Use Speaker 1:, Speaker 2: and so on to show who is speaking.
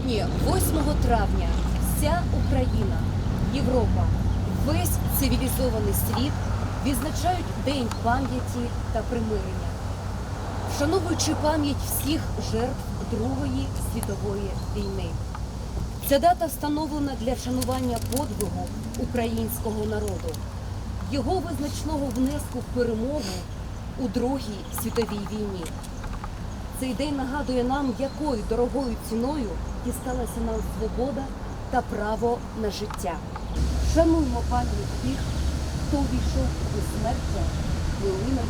Speaker 1: Сьогодні, 8 травня, вся Україна, Європа, весь цивілізований світ відзначають День пам'яті та примирення, вшановуючи пам'ять всіх жертв Другої світової війни. Ця дата встановлена для вшанування подвигу українського народу, його визначного внеску в перемогу у Другій світовій війні. Цей день нагадує нам, якою дорогою ціною дісталася нам свобода та право на життя. Шануймо пам'ять тих, хто увійшов у смерть хвилиною